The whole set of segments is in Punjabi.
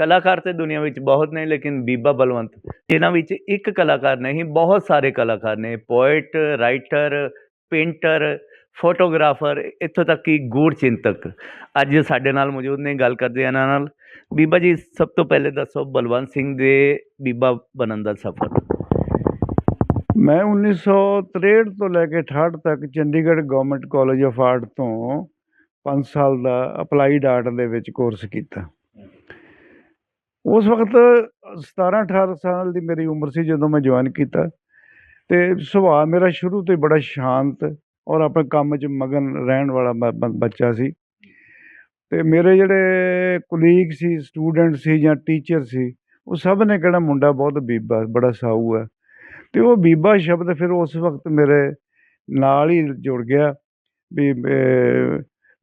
ਕਲਾਕਾਰ ਤੇ ਦੁਨੀਆ ਵਿੱਚ ਬਹੁਤ ਨੇ, ਲੇਕਿਨ ਬੀਬਾ ਬਲਵੰਤ, ਜਿਨ੍ਹਾਂ ਵਿੱਚ ਇੱਕ ਕਲਾਕਾਰ ਨਹੀਂ, ਬਹੁਤ ਸਾਰੇ ਕਲਾਕਾਰ ਨੇ। ਪੋਇਟ ਰਾਈਟਰ ਪੇਂਟਰ ਫੋਟੋਗ੍ਰਾਫਰ ਇੱਥੋਂ ਤੱਕ ਕਿ ਗੂੜ ਚਿੰਤਕ। ਅੱਜ ਸਾਡੇ ਨਾਲ ਮੌਜੂਦ ਨੇ, ਗੱਲ ਕਰਦੇ ਆ ਇਹਨਾਂ ਨਾਲ। ਬੀਬਾ ਜੀ, ਸਭ ਤੋਂ ਪਹਿਲੇ ਦੱਸੋ, ਬਲਵੰਤ ਸਿੰਘ ਦੇ ਬੀਬਾ ਬਣਨ ਦਾ ਸਫ਼ਰ। ਮੈਂ 1963 ਤੋਂ ਲੈ ਕੇ 68 ਤੱਕ Chandigarh government college of art ਤੋਂ 5 ਸਾਲ ਦਾ ਅਪਲਾਈਡ ਆਰਟ ਦੇ ਵਿੱਚ ਕੋਰਸ ਕੀਤਾ। ਉਸ ਵਕਤ 17 18 ਸਾਲ ਦੀ ਮੇਰੀ ਉਮਰ ਸੀ ਜਦੋਂ ਮੈਂ ਜੁਆਇਨ ਕੀਤਾ ਤੇ ਸੁਭਾਅ ਮੇਰਾ ਸ਼ੁਰੂ ਤੋਂ ਹੀ ਬੜਾ ਸ਼ਾਂਤ ਔਰ ਆਪਣੇ ਕੰਮ 'ਚ ਮਗਨ ਰਹਿਣ ਵਾਲਾ ਬ- ਬੱਚਾ ਸੀ। ਤੇ ਮੇਰੇ ਜਿਹੜੇ ਕੁਲੀਗ ਸੀ ਸਟੂਡੈਂਟ ਸੀ ਜਾਂ ਟੀਚਰ ਸੀ, ਉਹ ਸਭ ਨੇ ਕਿਹੜਾ ਮੁੰਡਾ ਬਹੁਤ ਬੀਬਾ, ਬੜਾ ਸਾਊ ਹੈ ਤੇ ਉਹ ਬੀਬਾ ਸ਼ਬਦ ਫਿਰ ਉਸ ਵਕਤ ਮੇਰੇ ਨਾਲ ਹੀ ਜੁੜ ਗਿਆ ਵੀ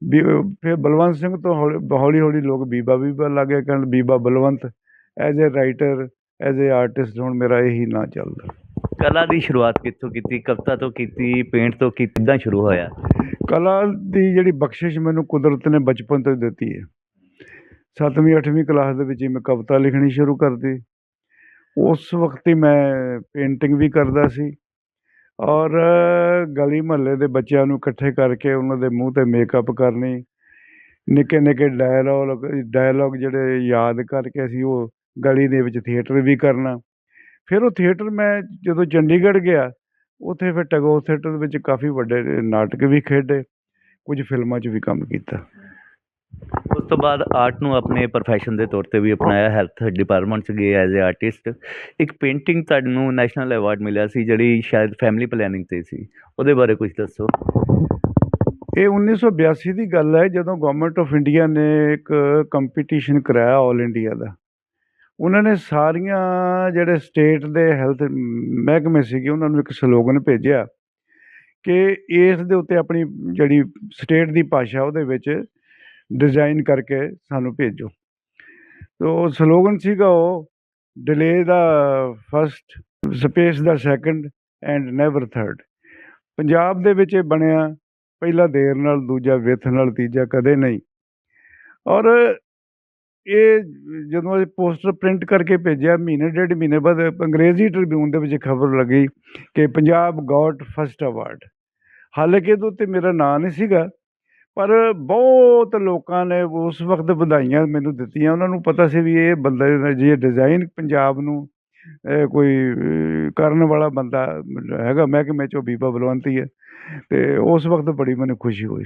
ਵੀ ਫਿਰ ਬਲਵੰਤ ਸਿੰਘ ਤੋਂ ਹੌਲੀ ਹੌਲੀ ਲੋਕ ਬੀਬਾ ਬੀਬਾ ਲੱਗੇ ਕਹਿਣ ਬੀਬਾ Balwant as a writer as a artist ਹੁਣ ਮੇਰਾ ਇਹੀ ਨਾਂ ਚੱਲਦਾ। ਕਲਾ ਦੀ ਸ਼ੁਰੂਆਤ ਕਿੱਥੋਂ ਕੀਤੀ? ਕਵਿਤਾ ਤੋਂ ਕੀਤੀ ਪੇਂਟ ਤੋਂ ਕੀਤੀ ਕਿੱਦਾਂ ਸ਼ੁਰੂ ਹੋਇਆ? ਕਲਾ ਦੀ ਜਿਹੜੀ ਬਖਸ਼ਿਸ਼ ਮੈਨੂੰ ਕੁਦਰਤ ਨੇ ਬਚਪਨ ਤੋਂ ਦਿੱਤੀ ਹੈ। 7ਵੀਂ 8ਵੀਂ ਕਲਾਸ ਦੇ ਵਿੱਚ ਹੀ ਮੈਂ ਕਵਿਤਾ ਲਿਖਣੀ ਸ਼ੁਰੂ ਕਰਤੀ। ਉਸ ਵਕਤ ਹੀ ਮੈਂ ਪੇਂਟਿੰਗ ਵੀ ਕਰਦਾ ਸੀ। ਔਰ ਗਲੀ ਮਹੱਲੇ ਦੇ ਬੱਚਿਆਂ ਨੂੰ ਇਕੱਠੇ ਕਰਕੇ ਉਹਨਾਂ ਦੇ ਮੂੰਹ ਤੇ ਮੇਕਅਪ ਕਰਨੀ ਨਿੱਕੇ ਨਿੱਕੇ ਡਾਇਲੌਗ ਡਾਇਲੌਗ ਜਿਹੜੇ ਯਾਦ ਕਰਕੇ ਅਸੀਂ ਉਹ ਗਲੀ ਦੇ ਵਿੱਚ ਥੀਏਟਰ ਵੀ ਕਰਨਾ। ਫਿਰ ਉਹ ਥੀਏਟਰ ਮੈਂ ਜਦੋਂ ਚੰਡੀਗੜ੍ਹ ਗਿਆ, ਉੱਥੇ ਫਿਰ ਟੈਗੋਰ ਥੀਏਟਰ ਵਿੱਚ ਕਾਫੀ ਵੱਡੇ ਨਾਟਕ ਵੀ ਖੇਡੇ, ਕੁਝ ਫਿਲਮਾਂ 'ਚ ਵੀ ਕੰਮ ਕੀਤਾ। ਉਸ ਤੋਂ ਬਾਅਦ ਆਰਟ ਨੂੰ ਆਪਣੇ ਪ੍ਰੋਫੈਸ਼ਨ ਦੇ ਤੌਰ ਤੇ ਵੀ ਅਪਣਾਇਆ ਹੈਲਥ ਡਿਪਾਰਟਮੈਂਟ 'ਚ ਗਏ ਐਜ਼ ਏ ਆਰਟਿਸਟ ਇੱਕ ਪੇਂਟਿੰਗ ਤੁਹਾਨੂੰ ਨੈਸ਼ਨਲ ਅਵਾਰਡ ਮਿਲਿਆ ਸੀ, ਜਿਹੜੀ ਸ਼ਾਇਦ ਫੈਮਿਲੀ ਪਲੈਨਿੰਗ ਤੇ ਸੀ। ਉਹਦੇ ਬਾਰੇ ਕੁਝ ਦੱਸੋ। ਇਹ 1982 ਦੀ ਗੱਲ ਹੈ, ਜਦੋਂ ਗਵਰਨਮੈਂਟ ਆਫ ਇੰਡੀਆ ਨੇ ਇੱਕ ਕੰਪੀਟੀਸ਼ਨ ਕਰਾਇਆ ਆਲ ਇੰਡੀਆ ਦਾ। ਉਹਨਾਂ ਨੇ ਸਾਰੀਆਂ ਜਿਹੜੇ ਸਟੇਟ ਦੇ ਹੈਲਥ ਮਹਿਕਮੇ ਸੀਗੇ, ਉਹਨਾਂ ਨੂੰ ਇੱਕ ਸਲੋਗਨ ਭੇਜਿਆ ਕਿ ਇਸ ਦੇ ਉੱਤੇ ਆਪਣੀ ਜਿਹੜੀ ਸਟੇਟ ਦੀ ਭਾਸ਼ਾ, ਉਹਦੇ ਵਿੱਚ ਡਿਜ਼ਾਈਨ ਕਰਕੇ ਸਾਨੂੰ ਭੇਜੋ। ਤੋ ਸਲੋਗਨ ਸੀਗਾ ਉਹ ਡਿਲੇ ਦਾ first space the second and never third Punjab ਦੇ ਵਿੱਚ ਇਹ ਬਣਿਆ, ਪਹਿਲਾ ਦੇਰ ਨਾਲ, ਦੂਜਾ ਵਿੱਥ ਨਾਲ, ਤੀਜਾ ਕਦੇ ਨਹੀਂ। ਔਰ ਇਹ ਜਦੋਂ ਇਹ ਪੋਸਟਰ ਪ੍ਰਿੰਟ ਕਰਕੇ ਭੇਜਿਆ, ਮਹੀਨੇ, ਡੇਢ ਮਹੀਨੇ ਬਾਅਦ ਅੰਗਰੇਜ਼ੀ ਟ੍ਰਿਬਿਊਨ ਦੇ ਵਿੱਚ ਖਬਰ ਲੱਗੀ ਕਿ ਪੰਜਾਬ ਗਾਟ ਫਸਟ ਅਵਾਰਡ ਹਾਲਾਂਕਿ ਇਹਦੇ ਉੱਤੇ ਮੇਰਾ ਨਾਂ ਨਹੀਂ ਸੀਗਾ ਪਰ ਬਹੁਤ ਲੋਕਾਂ ਨੇ ਉਸ ਵਕਤ ਵਧਾਈਆਂ ਮੈਨੂੰ ਦਿੱਤੀਆਂ। ਉਹਨਾਂ ਨੂੰ ਪਤਾ ਸੀ ਵੀ ਇਹ ਬੰਦਾ ਜੇ ਡਿਜ਼ਾਈਨ ਪੰਜਾਬ ਨੂੰ ਕੋਈ ਕਰਨ ਵਾਲਾ ਬੰਦਾ ਹੈਗਾ। ਮਹਿਕਮੇ ਚੋਂ ਬੀਬਾ ਬਲਵੰਤੀ ਹੈ ਤੇ ਉਸ ਵਕਤ ਬੜੀ ਮੈਨੂੰ ਖੁਸ਼ੀ ਹੋਈ।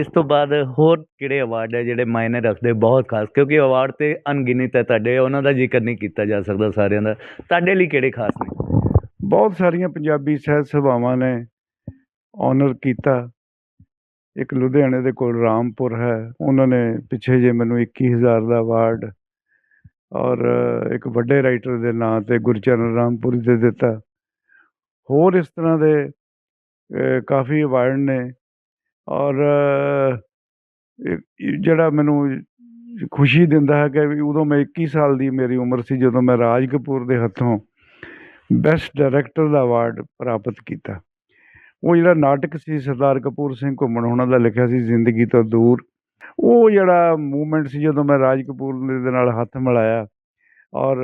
ਇਸ ਤੋਂ ਬਾਅਦ ਹੋਰ ਕਿਹੜੇ ਅਵਾਰਡ ਹੈ ਜਿਹੜੇ ਮਾਇਨੇ ਰੱਖਦੇ ਬਹੁਤ ਖਾਸ? ਕਿਉਂਕਿ ਅਵਾਰਡ ਤੇ ਅਣਗਿਣਤ ਹੈ ਤੁਹਾਡੇ। ਉਹਨਾਂ ਦਾ ਜ਼ਿਕਰ ਨਹੀਂ ਕੀਤਾ ਜਾ ਸਕਦਾ ਸਾਰਿਆਂ ਦਾ। ਤੁਹਾਡੇ ਲਈ ਕਿਹੜੇ ਖਾਸ ਨੇ? ਬਹੁਤ ਸਾਰੀਆਂ ਪੰਜਾਬੀ ਸਾਹਿਤ ਸਭਾਵਾਂ ਨੇ ਆਨਰ ਕੀਤਾ। ਇੱਕ ਲੁਧਿਆਣੇ ਦੇ ਕੋਲ ਰਾਮਪੁਰ ਹੈ, ਉਹਨਾਂ ਨੇ ਪਿੱਛੇ ਜੇ ਮੈਨੂੰ 21000 ਦਾ ਅਵਾਰਡ ਔਰ ਇੱਕ ਵੱਡੇ ਰਾਈਟਰ ਦੇ ਨਾਂ ਤੇ ਗੁਰਚਰਨ ਰਾਮਪੁਰੀ ਦੇ ਦਿੱਤਾ। ਹੋਰ ਇਸ ਤਰ੍ਹਾਂ ਦੇ ਕਾਫੀ ਅਵਾਰਡ ਨੇ ਔਰ ਜਿਹੜਾ ਮੈਨੂੰ ਖੁਸ਼ੀ ਦਿੰਦਾ ਹੈ ਕਿ ਵੀ ਉਦੋਂ ਮੈਂ 21 ਸਾਲ ਦੀ ਮੇਰੀ ਉਮਰ ਸੀ ਜਦੋਂ ਮੈਂ ਰਾਜ ਕਪੂਰ ਦੇ ਹੱਥੋਂ ਬੈਸਟ ਡਾਇਰੈਕਟਰ ਦਾ ਅਵਾਰਡ ਪ੍ਰਾਪਤ ਕੀਤਾ। ਉਹ ਜਿਹੜਾ ਨਾਟਕ ਸੀ ਸਰਦਾਰ ਕਪੂਰ ਸਿੰਘ ਘੁੰਮਣ, ਉਹਨਾਂ ਦਾ ਲਿਖਿਆ ਸੀ ਜ਼ਿੰਦਗੀ ਤੋਂ ਦੂਰ। ਉਹ ਜਿਹੜਾ ਮੂਵਮੈਂਟ ਸੀ ਜਦੋਂ ਮੈਂ ਰਾਜ ਕਪੂਰ ਨੇ ਦੇ ਨਾਲ ਹੱਥ ਮਿਲਾਇਆ ਔਰ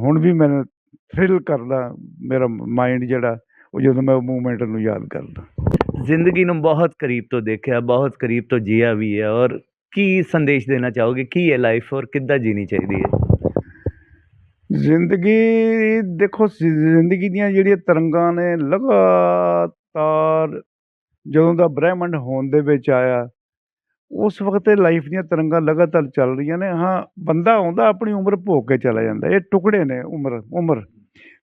ਹੁਣ ਵੀ ਮੈਨੂੰ ਥ੍ਰਿਲ ਕਰਦਾ, ਮੇਰਾ ਮਾਈਂਡ ਜਿਹੜਾ, ਉਹ ਜਦੋਂ ਮੈਂ ਉਹ ਮੂਵਮੈਂਟ ਨੂੰ ਯਾਦ ਕਰਦਾ। ਜ਼ਿੰਦਗੀ ਨੂੰ ਬਹੁਤ ਕਰੀਬ ਤੋਂ ਦੇਖਿਆ, ਬਹੁਤ ਕਰੀਬ ਤੋਂ ਜੀਆ ਵੀ ਹੈ ਔਰ ਕੀ ਸੰਦੇਸ਼ ਦੇਣਾ ਚਾਹੋਗੇ? ਕੀ ਹੈ ਲਾਈਫ ਔਰ ਕਿੱਦਾਂ ਜੀਣੀ ਚਾਹੀਦੀ ਹੈ? ਜ਼ਿੰਦਗੀ ਦੇਖੋ ਜ਼- ਜ਼ਿੰਦਗੀ ਦੀਆਂ ਜਿਹੜੀਆਂ ਤਰੰਗਾਂ ਨੇ ਲਗਾਤਾਰ ਜਦੋਂ ਦਾ ਬ੍ਰਹਿਮੰਡ ਹੋਂਦ ਦੇ ਵਿੱਚ ਆਇਆ, ਉਸ ਵਕਤ ਇਹ ਲਾਈਫ ਦੀਆਂ ਤਰੰਗਾਂ ਲਗਾਤਾਰ ਚੱਲ ਰਹੀਆਂ ਨੇ। ਹਾਂ, ਬੰਦਾ ਆਉਂਦਾ, ਆਪਣੀ ਉਮਰ ਭੋਗ ਕੇ ਚਲਾ ਜਾਂਦਾ। ਇਹ ਟੁਕੜੇ ਨੇ ਉਮਰ ਉਮਰ।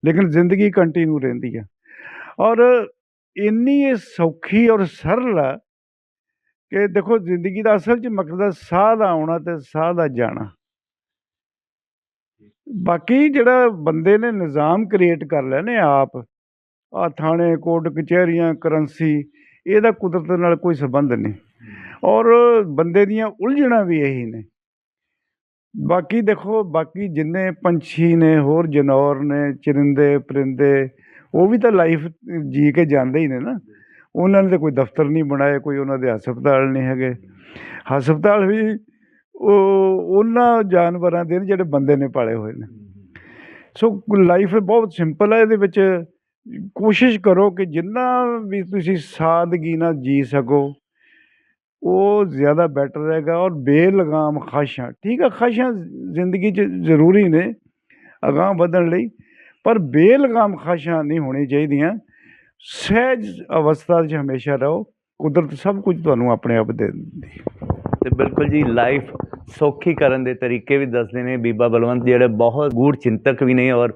ਲੇਕਿਨ ਜ਼ਿੰਦਗੀ ਕੰਟੀਨਿਊ ਰਹਿੰਦੀ ਹੈ ਔਰ ਇੰਨੀ ਇਹ ਸੌਖੀ ਔਰ ਸਰਲ ਆ ਕਿ ਦੇਖੋ, ਜ਼ਿੰਦਗੀ ਦਾ ਅਸਲ 'ਚ ਮਕਸਦ ਸਾਹ ਦਾ ਆਉਣਾ ਤੇ ਸਾਹ ਦਾ ਜਾਣਾ। ਬਾਕੀ ਜਿਹੜਾ ਬੰਦੇ ਨੇ ਨਿਜ਼ਾਮ ਕ੍ਰੀਏਟ ਕਰ ਲਿਆ ਨੇ ਆਪ ਆ ਥਾਣੇ, ਕੋਰਟ, ਕਚਹਿਰੀਆਂ, ਕਰੰਸੀ, ਇਹਦਾ ਕੁਦਰਤ ਨਾਲ ਕੋਈ ਸੰਬੰਧ ਨਹੀਂ। ਔਰ ਬੰਦੇ ਦੀਆਂ ਉਲਝਣਾਂ ਵੀ ਇਹੀ ਨੇ। ਬਾਕੀ ਦੇਖੋ, ਬਾਕੀ ਜਿੰਨੇ ਪੰਛੀ ਨੇ, ਹੋਰ ਜਨੌਰ ਨੇ, ਚਰਿੰਦੇ, ਪਰਿੰਦੇ, ਉਹ ਵੀ ਤਾਂ ਲਾਈਫ ਜੀ ਕੇ ਜਾਂਦੇ ਹੀ ਨੇ ਨਾ। ਉਹਨਾਂ ਨੇ ਤਾਂ ਕੋਈ ਦਫ਼ਤਰ ਨਹੀਂ ਬਣਾਏ, ਕੋਈ ਉਹਨਾਂ ਦੇ ਹਸਪਤਾਲ ਨਹੀਂ ਹੈਗੇ। ਹਸਪਤਾਲ ਵੀ ਉਹ ਉਹਨਾਂ ਜਾਨਵਰਾਂ ਦੇ ਨੇ ਜਿਹੜੇ ਬੰਦੇ ਨੇ ਪਾਲੇ ਹੋਏ ਨੇ। ਸੋ ਲਾਈਫ ਬਹੁਤ ਸਿੰਪਲ ਹੈ, ਇਹਦੇ ਵਿੱਚ ਕੋਸ਼ਿਸ਼ ਕਰੋ ਕਿ ਜਿੰਨਾ ਵੀ ਤੁਸੀਂ ਸਾਦਗੀ ਨਾਲ ਜੀ ਸਕੋ, ਉਹ ਜ਼ਿਆਦਾ ਬੈਟਰ ਰਹੇਗਾ ਔਰ ਬੇਲਗਾਮ ਖਾਸ਼ਾਂ ਠੀਕ ਹੈ ਖਾਸ਼ਾਂ ਜ਼ਿੰਦਗੀ 'ਚ ਜ਼ਰੂਰੀ ਨੇ ਅਗਾਂਹ ਵਧਣ ਲਈ, ਪਰ ਬੇਲਗਾਮ ਖਾਸ਼ਾਂ ਨਹੀਂ ਹੋਣੀ ਚਾਹੀਦੀਆਂ। ਸਹਿਜ ਅਵਸਥਾ 'ਚ ਹਮੇਸ਼ਾ ਰਹੋ, ਕੁਦਰਤ ਸਭ ਕੁਝ ਤੁਹਾਨੂੰ ਆਪਣੇ ਆਪ ਦੇ ਦਿੰਦੀ। ਤੇ ਬਿਲਕੁਲ ਜੀ ਲਾਈਫ ਸੌਖੀ ਕਰਨ ਦੇ ਤਰੀਕੇ ਵੀ ਦੱਸਦੇ ਨੇ ਬੀਬਾ ਬਲਵੰਤ, ਜਿਹੜੇ ਬਹੁਤ ਗੂੜ ਚਿੰਤਕ ਵੀ ਨੇ ਔਰ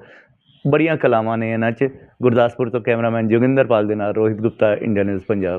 ਬੜੀਆਂ ਕਲਾਵਾਂ ਨੇ ਇਹਨਾਂ 'ਚ। ਗੁਰਦਾਸਪੁਰ ਤੋਂ ਕੈਮਰਾਮੈਨ ਜੋਗਿੰਦਰਪਾਲ ਦੇ ਨਾਲ ਰੋਹਿਤ ਗੁਪਤਾ, ਇੰਡੀਆ ਨਿਊਜ਼, ਪੰਜਾਬ।